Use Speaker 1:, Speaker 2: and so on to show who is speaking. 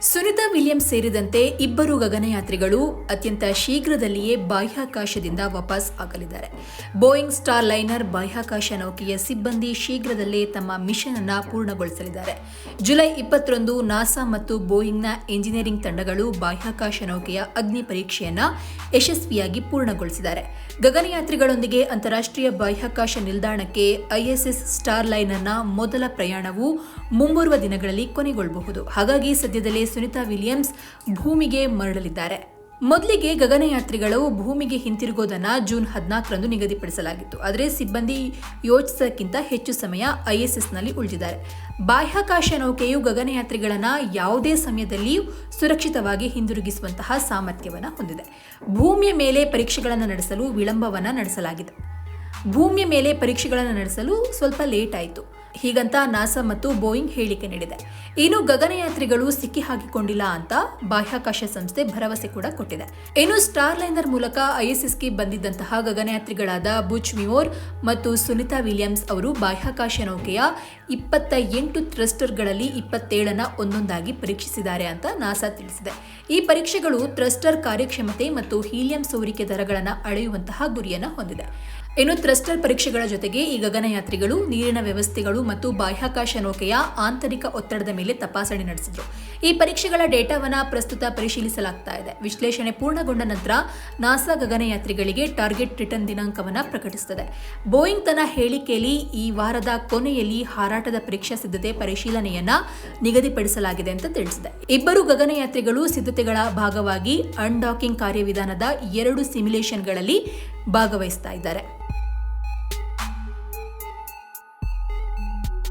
Speaker 1: Sunita William ಸೇರಿದಂತೆ ಇಬ್ಬರು ಗಗನಯಾತ್ರಿಗಳು ಅತ್ಯಂತ ಶೀಘ್ರದಲ್ಲಿಯೇ ಬಾಹ್ಯಾಕಾಶದಿಂದ ವಾಪಸ್ ಆಗಲಿದ್ದಾರೆ. ಬೋಯಿಂಗ್ ಸ್ಟಾರ್ ಲೈನರ್ ಬಾಹ್ಯಾಕಾಶ ನೌಕೆಯ ಸಿಬ್ಬಂದಿ ಶೀಘ್ರದಲ್ಲೇ ತಮ್ಮ ಮಿಷನ್ ಅನ್ನು ಪೂರ್ಣಗೊಳಿಸಲಿದ್ದಾರೆ. ಜುಲೈ ಇಪ್ಪತ್ತರಂದು ನಾಸಾ ಮತ್ತು ಬೋಯಿಂಗ್ನ ಎಂಜಿನಿಯರಿಂಗ್ ತಂಡಗಳು ಬಾಹ್ಯಾಕಾಶ ನೌಕೆಯ ಅಗ್ನಿ ಪರೀಕ್ಷೆಯನ್ನು ಯಶಸ್ವಿಯಾಗಿ ಪೂರ್ಣಗೊಳಿಸಿದ್ದಾರೆ. ಗಗನಯಾತ್ರಿಗಳೊಂದಿಗೆ ಅಂತಾರಾಷ್ಟ್ರೀಯ ಬಾಹ್ಯಾಕಾಶ ನಿಲ್ದಾಣಕ್ಕೆ ಐಎಸ್ಎಸ್ ಸ್ಟಾರ್ ಲೈನರ್ನ ಮೊದಲ ಪ್ರಯಾಣವು ಮುಂಬರುವ ದಿನಗಳಲ್ಲಿ ಕೊನೆಗೊಳ್ಳಬಹುದು. ಹಾಗಾಗಿ ಸದ್ಯದಲ್ಲೇ ಸುನಿತಾ ವಿಲಿಯಮ್ಸ್ ಭೂಮಿಗೆ ಮರಳಲಿದ್ದಾರೆ. ಮೊದಲಿಗೆ ಗಗನಯಾತ್ರಿಗಳು ಭೂಮಿಗೆ ಹಿಂತಿರುಗೋದನ್ನ ಜೂನ್ ಹದಿನಾಲ್ಕರಂದು ನಿಗದಿಪಡಿಸಲಾಗಿತ್ತು. ಆದರೆ ಸಿಬ್ಬಂದಿ ಯೋಚಿಸೋಕ್ಕಿಂತ ಹೆಚ್ಚು ಸಮಯ ಐಎಸ್ಎಸ್ನಲ್ಲಿ ಉಳಿದಿದ್ದಾರೆ. ಬಾಹ್ಯಾಕಾಶ ನೌಕೆಯು ಗಗನಯಾತ್ರಿಗಳನ್ನ ಯಾವುದೇ ಸಮಯದಲ್ಲಿಯೂ ಸುರಕ್ಷಿತವಾಗಿ ಹಿಂದಿರುಗಿಸುವಂತಹ ಸಾಮರ್ಥ್ಯವನ್ನು ಹೊಂದಿದೆ. ಭೂಮಿಯ ಮೇಲೆ ಪರೀಕ್ಷೆಗಳನ್ನು ನಡೆಸಲು ವಿಳಂಬವನ್ನು ನಡೆಸಲಾಗಿದೆ. ಭೂಮಿಯ ಮೇಲೆ ಪರೀಕ್ಷೆಗಳನ್ನು ನಡೆಸಲು ಸ್ವಲ್ಪ ಲೇಟ್ ಆಯಿತು. ಹೀಗಂತ ನಾಸಾ ಮತ್ತು ಬೋಯಿಂಗ್ ಹೇಳಿಕೆ ನೀಡಿದೆ. ಇನ್ನು ಗಗನಯಾತ್ರಿಗಳು ಸಿಕ್ಕಿ ಹಾಕಿಕೊಂಡಿಲ್ಲ ಅಂತ ಬಾಹ್ಯಾಕಾಶ ಸಂಸ್ಥೆ ಭರವಸೆ ಕೂಡ ಕೊಟ್ಟಿದೆ. ಇನ್ನು ಸ್ಟಾರ್ ಲೈನರ್ ಮೂಲಕ ಐಎಸ್ಎಸ್ಗೆ ಬಂದಿದ್ದಂತಹ ಗಗನಯಾತ್ರಿಗಳಾದ ಬುಚ್ ಮಿಯೋರ್ ಮತ್ತು ಸುನಿತಾ ವಿಲಿಯಮ್ಸ್ ಅವರು ಬಾಹ್ಯಾಕಾಶ ನೌಕೆಯ ಇಪ್ಪತ್ತ ಎಂಟು ಥ್ರಸ್ಟರ್ಗಳಲ್ಲಿ ಇಪ್ಪತ್ತೇಳನ ಒಂದೊಂದಾಗಿ ಪರೀಕ್ಷಿಸಿದ್ದಾರೆ ಅಂತ ನಾಸಾ ತಿಳಿಸಿದೆ. ಈ ಪರೀಕ್ಷೆಗಳು ಥ್ರಸ್ಟರ್ ಕಾರ್ಯಕ್ಷಮತೆ ಮತ್ತು ಹೀಲಿಯಂ ಸೋರಿಕೆ ದರಗಳನ್ನು ಅಳೆಯುವಂತಹ ಗುರಿಯನ್ನು ಹೊಂದಿದೆ. ಇನ್ನು ಥ್ರಸ್ಟರ್ ಪರೀಕ್ಷೆಗಳ ಜೊತೆಗೆ ಈ ಗಗನಯಾತ್ರಿಗಳು ನೀರಿನ ವ್ಯವಸ್ಥೆಗಳು ಮತ್ತು ಬಾಹ್ಯಾಕಾಶ ನೌಕೆಯ ಆಂತರಿಕ ಒತ್ತಡದ ಮೇಲೆ ತಪಾಸಣೆ ನಡೆಸಿದ್ರು. ಈ ಪರೀಕ್ಷೆಗಳ ಡೇಟಾವನ್ನು ಪ್ರಸ್ತುತ ಪರಿಶೀಲಿಸಲಾಗ್ತಾ ಇದೆ. ವಿಶ್ಲೇಷಣೆ ಪೂರ್ಣಗೊಂಡ ನಂತರ ನಾಸಾ ಗಗನಯಾತ್ರಿಗಳಿಗೆ ಟಾರ್ಗೆಟ್ ರಿಟರ್ನ್ ದಿನಾಂಕವನ್ನ ಪ್ರಕಟಿಸುತ್ತದೆ. ಬೋಯಿಂಗ್ ತನ್ನ ಹೇಳಿಕೆಯಲ್ಲಿ ಈ ವಾರದ ಕೊನೆಯಲ್ಲಿ ಹಾರಾಟದ ಪರೀಕ್ಷಾ ಸಿದ್ಧತೆ ಪರಿಶೀಲನೆಯನ್ನ ನಿಗದಿಪಡಿಸಲಾಗಿದೆ ಅಂತ ತಿಳಿಸಿದೆ. ಇಬ್ಬರು ಗಗನಯಾತ್ರಿಗಳು ಸಿದ್ಧತೆಗಳ ಭಾಗವಾಗಿ ಅನ್ಡಾಕಿಂಗ್ ಕಾರ್ಯವಿಧಾನದ ಎರಡು ಸಿಮ್ಯುಲೇಷನ್ಗಳಲ್ಲಿ ಭಾಗವಹಿಸ್ತಾ ಇದ್ದಾರೆ.